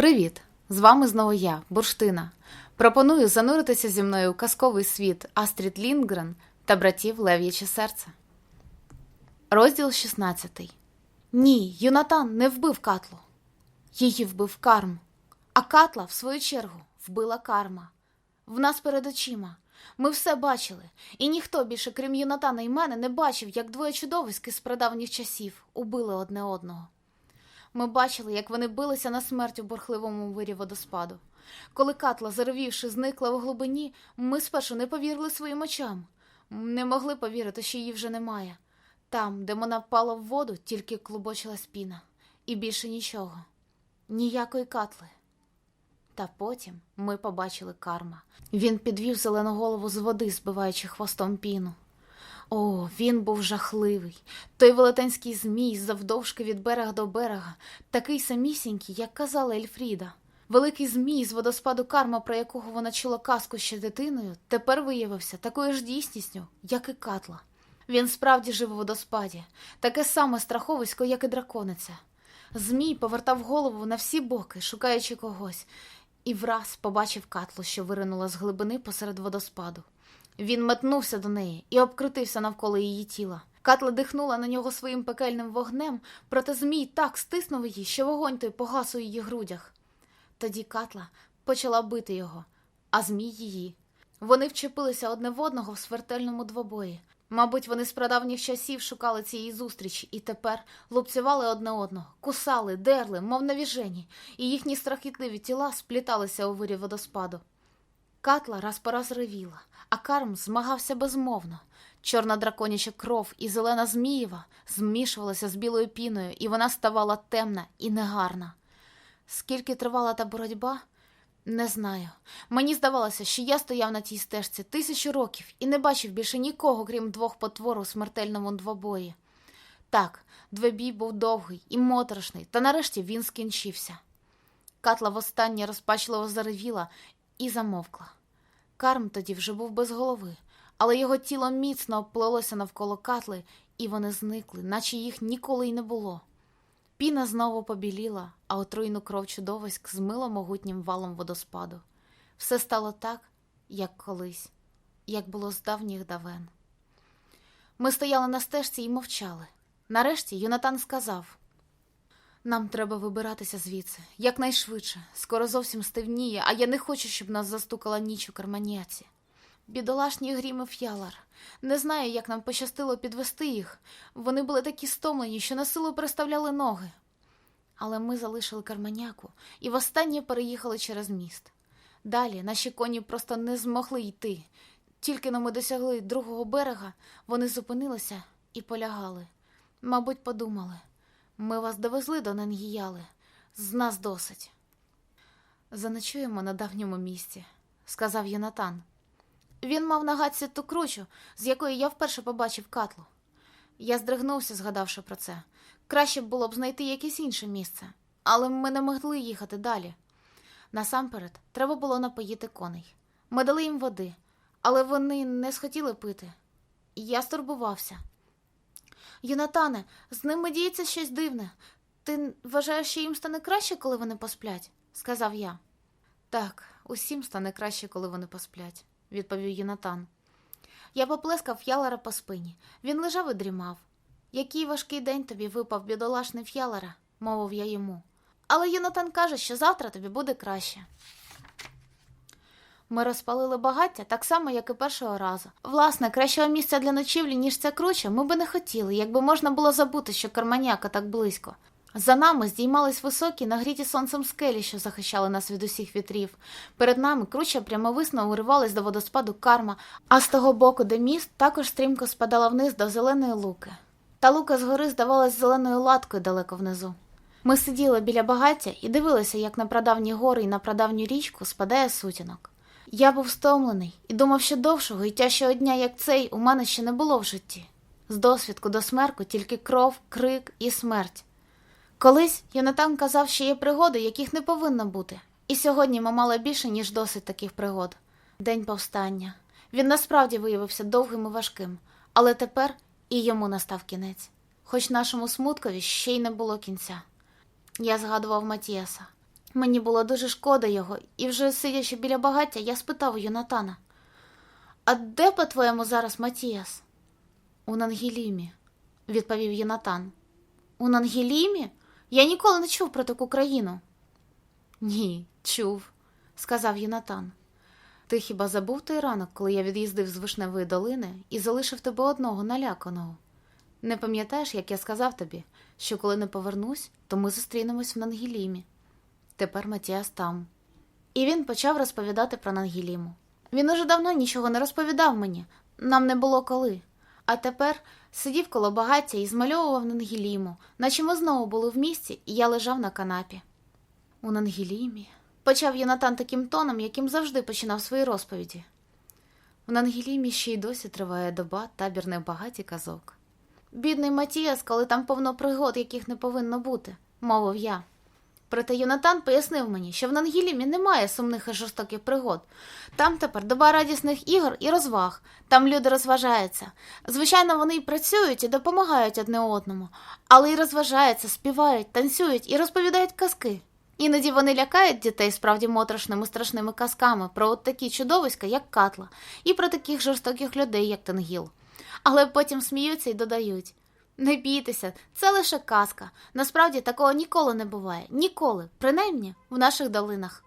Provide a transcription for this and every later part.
Привіт! З вами знову я, Бурштина. Пропоную зануритися зі мною у казковий світ Астрід Лінгрен та братів Лев'яче серце. Розділ 16. Ні, Юнатан не вбив Катлу. Її вбив Карм. А Катла, в свою чергу, вбила Карма. В нас перед очима. Ми все бачили, і ніхто більше, крім Юнатана і мене, не бачив, як двоє чудовиськи з прадавніх часів убили одне одного. Ми бачили, як вони билися на смерть у бурхливому вирі водоспаду. Коли Катла, заревівши, зникла в глибині, ми спершу не повірили своїм очам. Не могли повірити, що її вже немає. Там, де вона впала в воду, тільки клубочилась піна. І більше нічого. Ніякої катли. Та потім ми побачили карма. Він підвів зелену голову з води, збиваючи хвостом піну. О, він був жахливий. Той велетенський змій завдовжки від берега до берега, такий самісінький, як казала Ельфріда. Великий змій з водоспаду карма, про якого вона чула казку ще дитиною, тепер виявився такою ж дійсністю, як і катла. Він справді жив у водоспаді, таке саме страховисько, як і дракониця. Змій повертав голову на всі боки, шукаючи когось, і враз побачив катлу, що виринула з глибини посеред водоспаду. Він метнувся до неї і обкрутився навколо її тіла. Катла дихнула на нього своїм пекельним вогнем, проте змій так стиснув її, що вогонь той погас у її грудях. Тоді Катла почала бити його, а змій її. Вони вчепилися одне в одного в смертельному двобої. Мабуть, вони з прадавніх часів шукали цієї зустрічі і тепер лупцювали одне одного, кусали, дерли, мов навіжені, і їхні страхітливі тіла спліталися у вирі водоспаду. Катла раз по раз ревіла, а Карм змагався безмовно. Чорна драконяча кров і зелена змієва змішувалася з білою піною, і вона ставала темна і негарна. Скільки тривала та боротьба, не знаю. Мені здавалося, що я стояв на тій стежці тисячу років і не бачив більше нікого, крім двох потвор у смертельному двобої. Так, двобій був довгий і моторошний, та нарешті він скінчився. Катла востаннє розпачливо заревіла і замовкла. Карм тоді вже був без голови, але його тіло міцно обплилося навколо катли, і вони зникли, наче їх ніколи й не було. Піна знову побіліла, а отруйну кров чудовиськ змило могутнім валом водоспаду. Все стало так, як колись, як було з давніх давен. Ми стояли на стежці і мовчали. Нарешті Юнатан сказав: нам треба вибиратися звідси якнайшвидше. Скоро зовсім стивніє, а я не хочу, щоб нас застукала ніч у карманяці. Бідолашні гріми ф'ялар. Не знаю, як нам пощастило підвести їх. Вони були такі стомлені, що на силу переставляли ноги. Але ми залишили карманяку і востаннє переїхали через міст. Далі наші коні просто не змогли йти. Тільки но ми досягли другого берега, вони зупинилися і полягали. Мабуть, подумали. Ми вас довезли до Нангіяли. З нас досить. Заночуємо на давньому місці, сказав Єнатан. Він мав на гадці ту кручу, з якої я вперше побачив катлу. Я здригнувся, згадавши про це. Краще було б знайти якесь інше місце, але ми не могли їхати далі. Насамперед, треба було напоїти коней. Ми дали їм води, але вони не схотіли пити. Я стурбувався. Юнатане, з ними діється щось дивне. Ти вважаєш, що їм стане краще, коли вони посплять? сказав я. Так, усім стане краще, коли вони посплять, відповів Юнатан. Я поплескав Ф'ялара по спині. Він лежав і дрімав. Який важкий день тобі випав, бідолашний Ф'ялара, мовив я йому. Але Юнатан каже, що завтра тобі буде краще. Ми розпалили багаття так само, як і першого разу. Власне, кращого місця для ночівлі, ніж ця круча, ми би не хотіли, якби можна було забути, що карманяка так близько. За нами здіймались високі, нагріті сонцем скелі, що захищали нас від усіх вітрів. Перед нами круча прямовисно уривалась до водоспаду карма, а з того боку, де міст, також стрімко спадала вниз до зеленої луки. Та лука згори здавалась зеленою латкою далеко внизу. Ми сиділи біля багаття і дивилися, як на прадавні гори і на прадавню річку спадає сутінок. Я був стомлений і думав, що довшого і тяжчого дня, як цей, у мене ще не було в житті. З досвідку до смерку тільки кров, крик і смерть. Колись Йонатан казав, що є пригоди, яких не повинно бути. І сьогодні ми мали більше, ніж досить таких пригод. День повстання. Він насправді виявився довгим і важким, але тепер і йому настав кінець. Хоч нашому смуткові ще й не було кінця. Я згадував Матіаса. Мені було дуже шкода його, і вже сидячи біля багаття, я спитав у Йонатана. А де, по-твоєму, зараз Матіас? У Нангелімі, відповів Йонатан. У Нангелімі? Я ніколи не чув про таку країну. Ні, чув, сказав Йонатан. Ти хіба забув той ранок, коли я від'їздив з Вишневої долини і залишив тебе одного наляканого? Не пам'ятаєш, як я сказав тобі, що коли не повернусь, то ми зустрінемось в Нангелімі. Тепер Матіас там. І він почав розповідати про Нангеліму. Він уже давно нічого не розповідав мені, нам не було коли. А тепер сидів коло багаття і змальовував Нангеліму, наче ми знову були в місті, і я лежав на канапі. У Нангелімі. Почав Йонатан таким тоном, яким завжди починав свої розповіді. В Нангелімі ще й досі триває доба табірних багаті казок. Бідний Матіас, коли там повно пригод, яких не повинно бути, мовив я. Проте Йонатан пояснив мені, що в Нангелімі немає сумних і жорстоких пригод. Там тепер доба радісних ігор і розваг, там люди розважаються. Звичайно, вони й працюють і допомагають одне одному, але й розважаються, співають, танцюють і розповідають казки. Іноді вони лякають дітей справді моторошними страшними казками про от такі чудовиська, як Катла, і про таких жорстоких людей, як Тенгіл. Але потім сміються і додають. Не бійтеся, це лише казка. Насправді такого ніколи не буває. Ніколи, принаймні в наших долинах.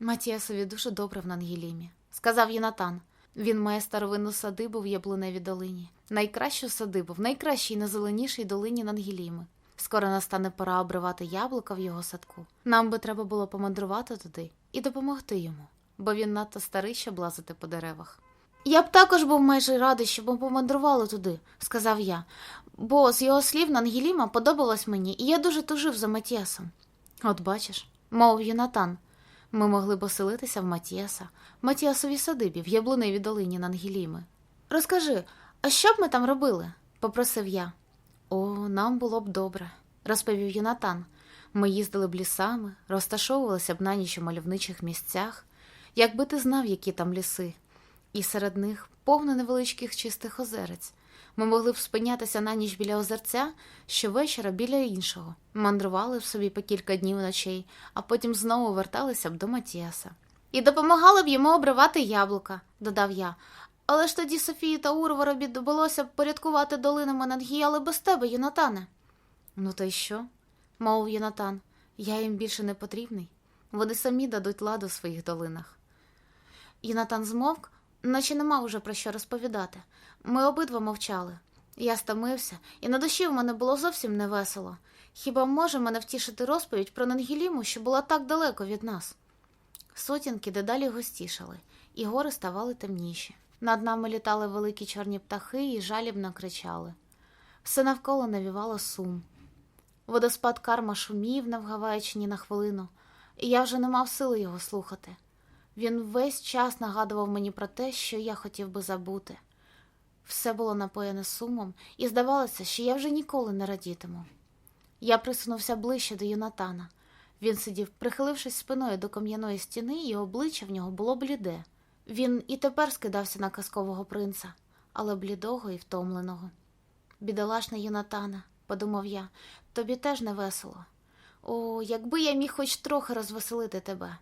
Матіасові дуже добре в Нангелімі, сказав Єнатан. Він має старовинну садибу в Яблуневій долині, найкращу садибу в найкращій найзеленішій долині Нангеліми. Скоро настане пора обривати яблука в його садку. Нам би треба було помандрувати туди і допомогти йому, бо він надто старий, щоб лазити по деревах. Я б також був майже радий, щоб ми помандрували туди, сказав я, бо з його слів Нангеліма подобалась мені, і я дуже тужив за Матіасом. От бачиш, мовив Юнатан, ми могли б оселитися в Матіаса, Матіасовій садибі в яблуневій долині Нангеліми. Розкажи, а що б ми там робили? попросив я. О, нам було б добре, розповів Юнатан. Ми їздили б лісами, розташовувалися б на ніч у мальовничих місцях, якби ти знав, які там ліси, і серед них повно невеличких чистих озерець. Ми могли б спинятися на ніч біля озерця, щовечора біля іншого, мандрували б собі по кілька днів ночей, а потім знову верталися б до Матіаса. І допомагали б йому обривати яблука, додав я. Але ж тоді Софії та Урворобі довелося б порядкувати долинами над гіяли без тебе, Юнатане. Ну то й що? мовив Юнатан. Я їм більше не потрібний. Вони самі дадуть ладу в своїх долинах. Юнатан змовк, наче не мав уже про що розповідати. Ми обидва мовчали. Я стомився, і на душі в мене було зовсім невесело. Хіба може мене втішити розповідь про Нангеліму, що була так далеко від нас? Сутінки дедалі густішали, і гори ставали темніші. Над нами літали великі чорні птахи і жалібно кричали. Все навколо навівало сум. Водоспад карма шумів, не вгаваючи ні на хвилину, і я вже не мав сили його слухати. Він весь час нагадував мені про те, що я хотів би забути. Все було напоєне сумом, і здавалося, що я вже ніколи не радітиму. Я присунувся ближче до Юнатана. Він сидів, прихилившись спиною до кам'яної стіни, і обличчя в нього було бліде. Він і тепер скидався на казкового принца, але блідого і втомленого. Бідолашний Юнатана, подумав я, тобі теж не весело. О, якби я міг хоч трохи розвеселити тебе.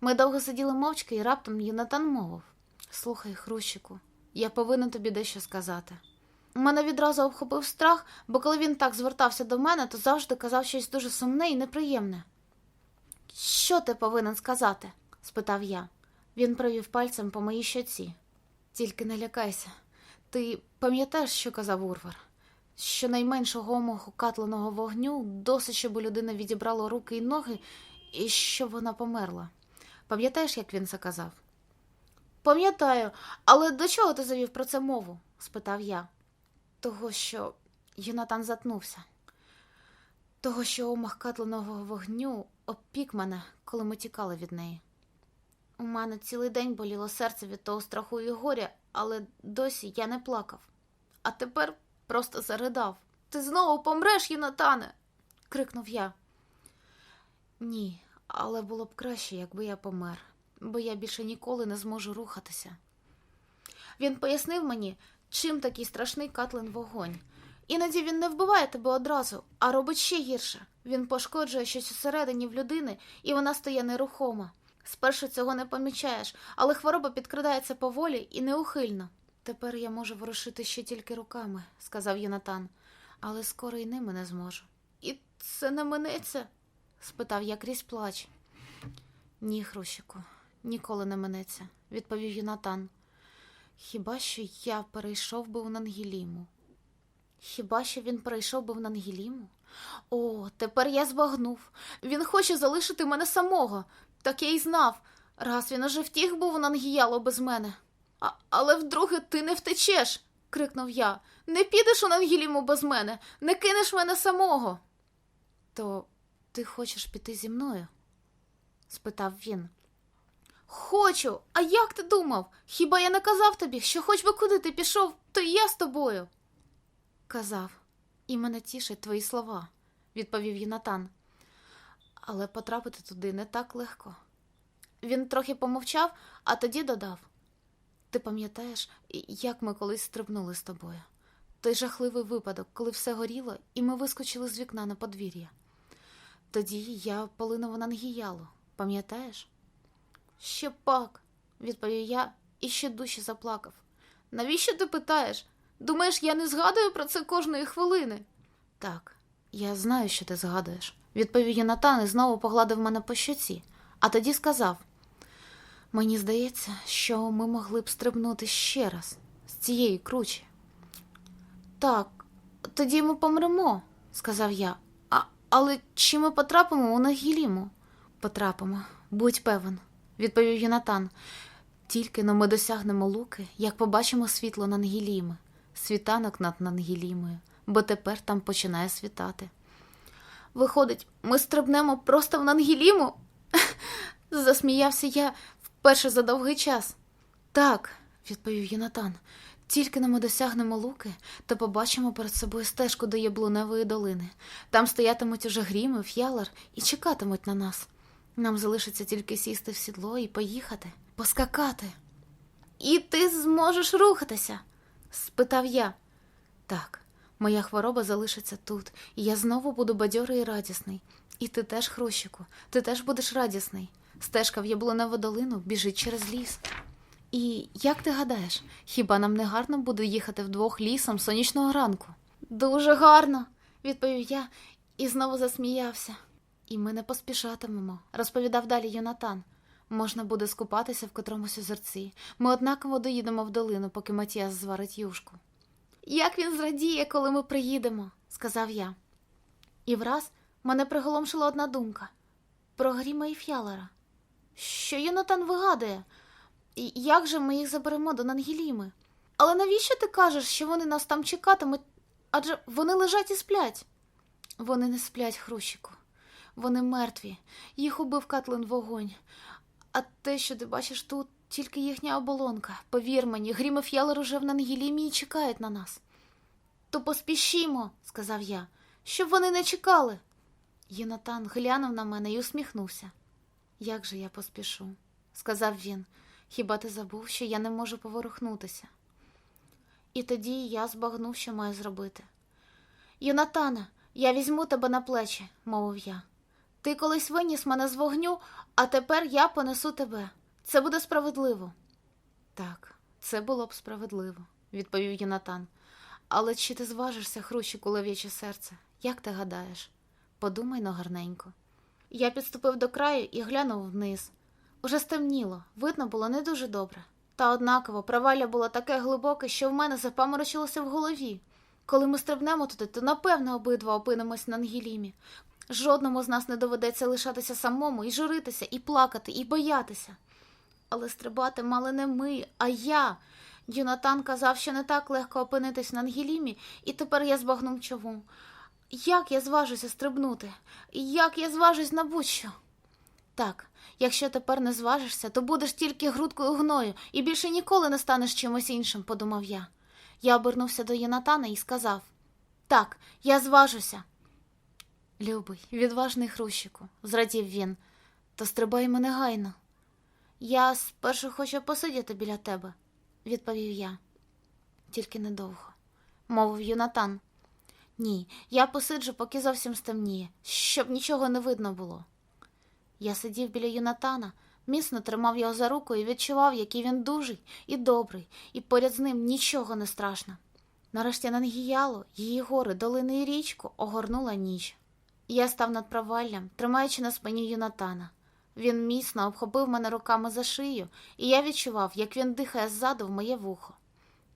Ми довго сиділи мовчки, і раптом Юнатан мовив Слухай, Хрущику, я повинен тобі дещо сказати. Мене відразу обхопив страх, бо коли він так звертався до мене, то завжди казав щось дуже сумне і неприємне. Що ти повинен сказати? спитав я. Він провів пальцем по моїй щоці. Тільки не лякайся. Ти пам'ятаєш, що казав Урвар? Що найменшого омаху катленого вогню досить, щоб у людини відібрало руки і ноги, і щоб вона померла. Пам'ятаєш, як він це казав? Пам'ятаю, але до чого ти завів про це мову? спитав я. Того, що Юнатан затнувся. Того, що омах катленого вогню обпік мене, коли ми тікали від неї. У мене цілий день боліло серце від того страху і горя, але досі я не плакав. А тепер просто заридав. Ти знову помреш, Юнатане. крикнув я. Ні, але було б краще, якби я помер, бо я більше ніколи не зможу рухатися. Він пояснив мені, чим такий страшний катлин вогонь. Іноді він не вбиває тебе одразу, а робить ще гірше. Він пошкоджує щось усередині в людини, і вона стає нерухома. Спершу цього не помічаєш, але хвороба підкрадається поволі і неухильно. Тепер я можу ворушити ще тільки руками, сказав Йонатан, але скоро й ними не зможу. І це не минеться? Спитав я крізь плач. Ні, Хрущику, ніколи не минеться, відповів Йонатан. Хіба що я перейшов би в Нангіліму? Хіба що він перейшов би в Нангіліму? О, тепер я збагнув. Він хоче залишити мене самого. Так я й знав. Раз він уже втіх був у Нангіяло без мене. А, але вдруге ти не втечеш, крикнув я. Не підеш у Нангіліму без мене, не кинеш мене самого. То ти хочеш піти зі мною? спитав він. Хочу. А як ти думав? Хіба я не казав тобі, що хоч би куди ти пішов, то і я з тобою? Казав, і мене тішать твої слова, відповів Єнатан. Але потрапити туди не так легко. Він трохи помовчав, а тоді додав: Ти пам'ятаєш, як ми колись стрибнули з тобою? Той жахливий випадок, коли все горіло, і ми вискочили з вікна на подвір'я. Тоді я полинув Нангіялу, пам'ятаєш? Ще пак, відповів я і ще дужче заплакав. Навіщо ти питаєш? Думаєш, я не згадую про це кожної хвилини? Так, я знаю, що ти згадуєш, відповів Єнатан і знову погладив мене по щоці, а тоді сказав: Мені здається, що ми могли б стрибнути ще раз з цієї кручі. Так, тоді ми помремо, сказав я. Але чи ми потрапимо у Нагіліму? Потрапимо, будь певен, відповів Єнатан. Тільки но ми досягнемо луки, як побачимо світло Нангіліми, світанок над Нангілімою, бо тепер там починає світати. Виходить, ми стрибнемо просто в Нангіліму? Засміявся я вперше за довгий час. Так, відповів Єнатан. Тільки но ми досягнемо луки, то побачимо перед собою стежку до Яблуневої долини. Там стоятимуть уже гріми, ф'ялар і чекатимуть на нас. Нам залишиться тільки сісти в сідло і поїхати, поскакати. І ти зможеш рухатися? спитав я. Так, моя хвороба залишиться тут, і я знову буду бадьорий і радісний. І ти теж, Хрущику, ти теж будеш радісний. Стежка в Яблуневу долину біжить через ліс. І як ти гадаєш, хіба нам не гарно буде їхати вдвох лісом сонячного ранку? Дуже гарно, відповів я і знову засміявся. І ми не поспішатимемо, розповідав далі Йонатан. Можна буде скупатися в котромусь озерці. Ми однаково доїдемо в долину, поки Матіас зварить юшку. Як він зрадіє, коли ми приїдемо, сказав я. І враз мене приголомшила одна думка про Гріма і Фялера. Що Йонатан вигадує? Як же ми їх заберемо до Нангіліми? Але навіщо ти кажеш, що вони нас там чекатимуть? Адже вони лежать і сплять. Вони не сплять, Хрущику. Вони мертві, їх убив Катлин вогонь. А те, що ти бачиш тут, тільки їхня оболонка. Повір мені, Грім і уже в Нангілімі і чекають на нас. То поспішімо, сказав я, щоб вони не чекали. Єнатан глянув на мене і усміхнувся. Як же я поспішу, сказав він. Хіба ти забув, що я не можу поворухнутися? І тоді я збагнув, що маю зробити. Йонатане, я візьму тебе на плечі, мовив я. Ти колись виніс мене з вогню, а тепер я понесу тебе. Це буде справедливо. Так, це було б справедливо, відповів Єнатан. Але чи ти зважишся, хрущику лев'яче серце? Як ти гадаєш? Подумай но гарненько. Я підступив до краю і глянув вниз. Уже стемніло, видно було не дуже добре. Та однаково провалля було таке глибоке, що в мене запаморочилося в голові. Коли ми стрибнемо туди, то напевно обидва опинимось на Ангелімі. Жодному з нас не доведеться лишатися самому і журитися, і плакати, і боятися. Але стрибати мали не ми, а я. Йонатан казав, що не так легко опинитись на Ангелімі, і тепер я збагнув чому. Як я зважуся стрибнути? Як я зважусь на будь-що? Так, якщо тепер не зважишся, то будеш тільки грудкою гною і більше ніколи не станеш чимось іншим, подумав я. Я обернувся до Єнатана і сказав Так, я зважуся. Любий, відважний хрущику, зрадів він, то стрибаймо негайно. Я спершу хочу посидіти біля тебе, відповів я. Тільки недовго, мовив Юнатан. Ні, я посиджу, поки зовсім стемніє, щоб нічого не видно було. Я сидів біля Юнатана, міцно тримав його за руку і відчував, який він дужий і добрий, і поряд з ним нічого не страшно. Нарешті Нангіяло, її гори, долини і річку огорнула ніч. Я став над проваллям, тримаючи на спині Юнатана. Він міцно обхопив мене руками за шию, і я відчував, як він дихає ззаду в моє вухо.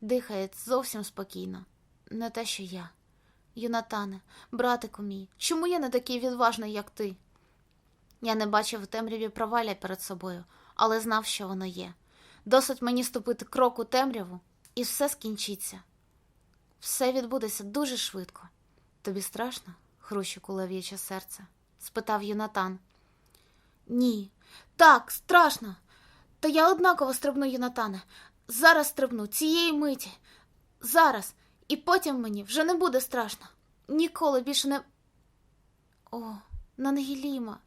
Дихає зовсім спокійно, не те, що я. Юнатане, братику мій, чому я не такий відважний, як ти? Я не бачив у темряві провалля перед собою, але знав, що воно є. Досить мені ступити крок у темряву, і все скінчиться. Все відбудеться дуже швидко. Тобі страшно, хрущику лев'яче серце? спитав Юнатан. Ні, так, страшно. Та я однаково стрибну, Юнатане. Зараз стрибну, цієї миті. Зараз. І потім мені вже не буде страшно. Ніколи більше не. О, Нангеліма.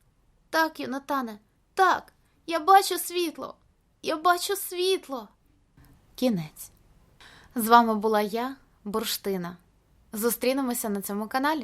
Так, Юнатане, так, я бачу світло. Я бачу світло. Кінець. З вами була я, Бурштина. Зустрінемося на цьому каналі.